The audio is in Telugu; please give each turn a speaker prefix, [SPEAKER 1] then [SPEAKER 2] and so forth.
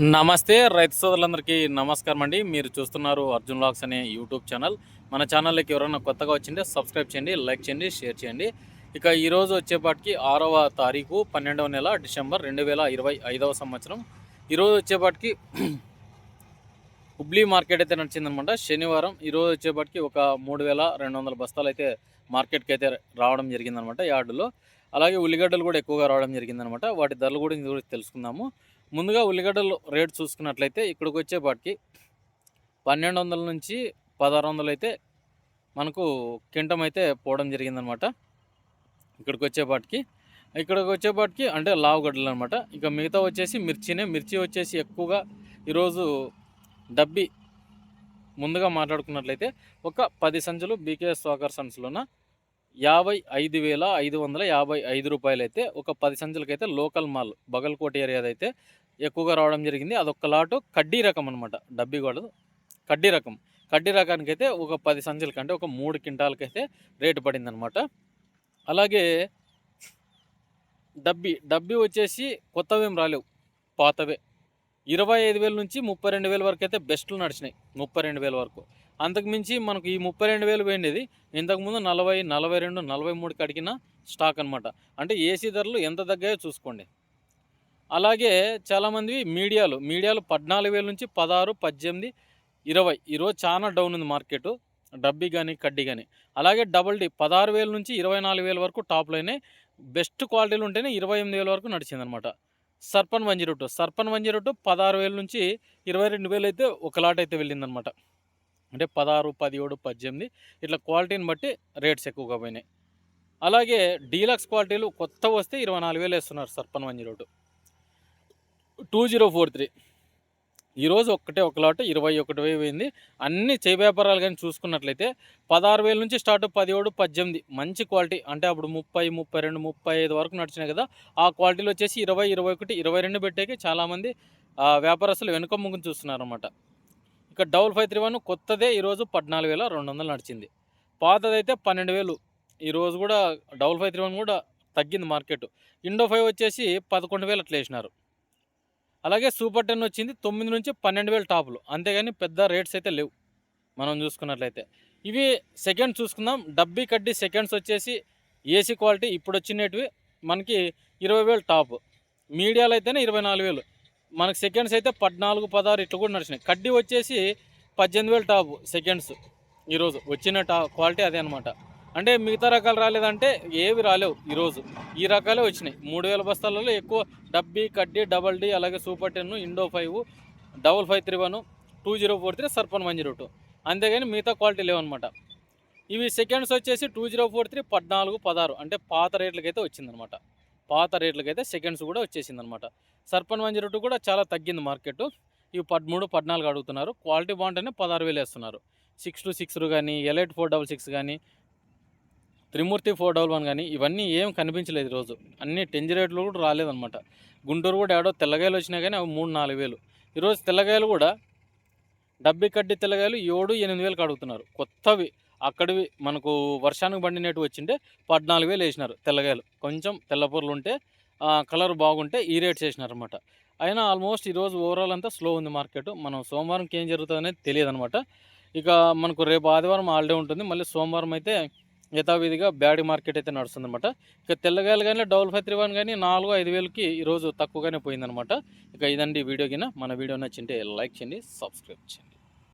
[SPEAKER 1] నమస్తే రైతు సోదరులందరికీ నమస్కారం అండి. మీరు చూస్తున్నారు అర్జున్ లాక్స్ అనే యూట్యూబ్ ఛానల్. మన ఛానల్కి ఎవరైనా కొత్తగా వచ్చింటే సబ్స్క్రైబ్ చేయండి లైక్ చేయండి షేర్ చేయండి. ఇక ఈరోజు వచ్చేపాటికి ఆరవ తారీఖు పన్నెండవ నెల డిసెంబర్ రెండు వేల ఇరవై ఐదవ సంవత్సరం. ఈరోజు వచ్చేపాటికి హుబ్లీ మార్కెట్ అయితే నడిచిందనమాట. శనివారం ఈరోజు వచ్చేపాటికి ఒక మూడు వేల రెండు వందల బస్తాలు అయితే మార్కెట్కి అయితే రావడం జరిగిందనమాట యార్డులో. అలాగే ఉల్లిగడ్డలు కూడా ఎక్కువగా రావడం జరిగిందనమాట. వాటి ధరలు కూడా తెలుసుకుందాము. ముందుగా ఉల్లిగడ్డలు రేటు చూసుకున్నట్లయితే ఇక్కడికి వచ్చేపాటికి పన్నెండు వందల నుంచి పదహారు వందలు అయితే మనకు కింటం అయితే పోవడం జరిగిందనమాట. ఇక్కడికి వచ్చేపాటికి ఇక్కడికి వచ్చేపాటికి అంటే లావుగడ్డలు అనమాట. ఇక మిగతా వచ్చేసి మిర్చినే మిర్చి వచ్చేసి ఎక్కువగా ఈరోజు డబ్బి ముందుగా మాట్లాడుకున్నట్లయితే ఒక పది సంచులు బీకే స్వాకర్ సన్స్లోన యాభై ఐదు వేల ఐదు వందల యాభై ఐదు రూపాయలు అయితే ఒక పది సంచులకైతే లోకల్ మాల్ బగల్కోట ఏరియాదైతే అయితే ఎక్కువగా రావడం జరిగింది. అదొక లాటు కడ్డీ రకం అనమాట డబ్బి కూడా కడ్డీ రకం. కడ్డీ రకానికి అయితే ఒక పది సంచులకి అంటే ఒక మూడు కింటాలకైతే రేటు పడింది అనమాట అలాగే డబ్బీ. డబ్బి వచ్చేసి కొత్తవేం రాలేవు. పాతవే. ఇరవై ఐదు వేల నుంచి ముప్పై రెండు వేల వరకు అయితే బెస్ట్లు నడిచినాయి. ముప్పై రెండు వేల వరకు. అంతకుమించి మనకు ఈ ముప్పై రెండు వేలు పోయిండేది ఇంతకుముందు నలభై నలభై రెండు నలభై మూడుకి అడిగిన స్టాక్ అనమాట అంటే ఏసీ ధరలు ఎంత తగ్గాయో చూసుకోండి. అలాగే చాలామంది మీడియాలు మీడియాలు పద్నాలుగు వేల నుంచి పదహారు పద్దెనిమిది ఇరవై. ఈరోజు చాలా డౌన్ ఉంది మార్కెట్. డబ్బీ కానీ కడ్డీ కానీ అలాగే డబల్ డి పదహారు వేల నుంచి ఇరవై నాలుగు వేల వరకు టాప్లోనే బెస్ట్ క్వాలిటీలు ఉంటేనే ఇరవై ఎనిమిది వేల వరకు నడిచిందనమాట Sarpan one zero two Sarpan one zero two పదహారు వేల నుంచి ఇరవై రెండు వేలు అయితే ఒక లాట్ అయితే వెళ్ళిందనమాట అంటే పదహారు పదిహేడు పద్దెనిమిది ఇట్లా క్వాలిటీని బట్టి రేట్స్ ఎక్కువగా పోయినాయి. అలాగే డీలక్స్ క్వాలిటీలు కొత్త వస్తే ఇరవై నాలుగు వేలు వేస్తున్నారు Sarpan one zero two two zero four three. ఈరోజు ఒక్కటే ఒక లాట్ ఇరవై ఒకటి వేలు పోయింది. అన్ని చేయి వ్యాపారాలు కానీ చూసుకున్నట్లయితే పదహారు వేల నుంచి స్టార్ట్ పదిహేడు పద్దెనిమిది. మంచి క్వాలిటీ. అంటే అప్పుడు ముప్పై ముప్పై రెండు ముప్పై ఐదు వరకు నడిచినాయి కదా. ఆ క్వాలిటీలో వచ్చేసి ఇరవై ఇరవై ఒకటి ఇరవై రెండు పెట్టేకి చాలామంది వ్యాపారస్తులు వెనుక ముగ్గును చూస్తున్నారు అనమాట ఇక డబుల్ ఫైవ్ త్రీ వన్ కొత్తదే ఈరోజు పద్నాలుగు వేల రెండు వందలు నడిచింది. పాతదైతే పన్నెండు వేలు. ఈరోజు కూడా డబుల్ ఫైవ్ త్రీ వన్ కూడా తగ్గింది మార్కెట్. ఇండో ఫైవ్ వచ్చేసి పదకొండు వేలు అట్లా వేసినారు. అలాగే సూపర్ టెన్ వచ్చింది తొమ్మిది నుంచి పన్నెండు వేలు టాపులు. అంతేగాని పెద్ద రేట్స్ అయితే లేవు మనం చూసుకున్నట్లయితే. ఇవి సెకండ్స్ చూసుకుందాం. డబ్బీ కడ్డీ సెకండ్స్ వచ్చేసి ఏసీ క్వాలిటీ ఇప్పుడు వచ్చినవి మనకి ఇరవై వేలు టాప్. మీడియాలో అయితేనే ఇరవై నాలుగు వేలు. మనకి సెకండ్స్ అయితే పద్నాలుగు పదహారు ఇట్లా కూడా నడిచినాయి. కడ్డీ వచ్చేసి పద్దెనిమిది వేలు టాప్ సెకండ్స్. ఈరోజు వచ్చిన టా క్వాలిటీ అదే అనమాట అంటే మిగతా రకాలు రాలేదంటే ఏవి రాలేవు ఈరోజు. ఈ రకాలే వచ్చినాయి. మూడు వేల బస్తాలలో ఎక్కువ డబ్బీ కడ్డీ డబల్ డి అలాగే super ten Indo five double five three one two zero four three Sarpan one zero two అంతేగాని మిగతా క్వాలిటీ లేవన్నమాట. ఇవి సెకండ్స్ వచ్చేసి టూ జీరో ఫోర్ త్రీ పద్నాలుగు పదహారు. అంటే పాత రేట్లకైతే వచ్చిందనమాట పాత రేట్లకైతే సెకండ్స్ కూడా వచ్చేసిందనమాట సర్పన్ వన్ జీరో టూ కూడా చాలా తగ్గింది మార్కెట్ ఇవి పదమూడు పద్నాలుగు అడుగుతున్నారు. క్వాలిటీ బాగుంటేనే పదహారు వేలు వేస్తున్నారు. సిక్స్ టు సిక్స్ కానీ ఎలైట్ ఫోర్ డబల్ సిక్స్ కానీ త్రిమూర్తి ఫోర్ డబల్ వన్ కానీ ఇవన్నీ ఏం కనిపించలేదు ఈరోజు. అన్ని టెంజి రేట్లు కూడా రాలేదన్నమాట. గుంటూరు కూడా ఏడో తెల్లగాయలు వచ్చినాయి కానీ అవి మూడు నాలుగు వేలు. ఈరోజు తెల్లగాయలు కూడా డబ్బి కడ్డి తెల్లగాయలు ఏడు ఎనిమిది వేలకు అడుగుతున్నారు. కొత్తవి అక్కడివి మనకు వర్షానికి పండినట్టు వచ్చింటే పద్నాలుగు వేలు వేసినారు తెల్లగాయలు. కొంచెం తెల్లపూర్లు ఉంటే కలర్ బాగుంటే ఈ రేట్స్ వేసినారు అనమాట అయినా ఆల్మోస్ట్ ఈరోజు ఓవరాల్ అంతా స్లో ఉంది మార్కెట్. మనం సోమవారంకి ఏం జరుగుతుంది అనేది తెలియదు అనమాట ఇక మనకు రేపు ఆదివారం హాలిడే ఉంటుంది. మళ్ళీ సోమవారం అయితే యథావిధిగా బ్యాడ్ మార్కెట్ అయితే నడుస్తుంది అనమాట ఇక తెల్లగాయలు కానీ డబుల్ ఫైవ్ త్రీ వన్ కానీ నాలుగు ఐదు వేలకి ఈరోజు తక్కువగానే పోయిందనమాట ఇక ఇదండి వీడియో కింద మన వీడియో నచ్చింటే లైక్ చేయండి సబ్స్క్రైబ్ చేయండి.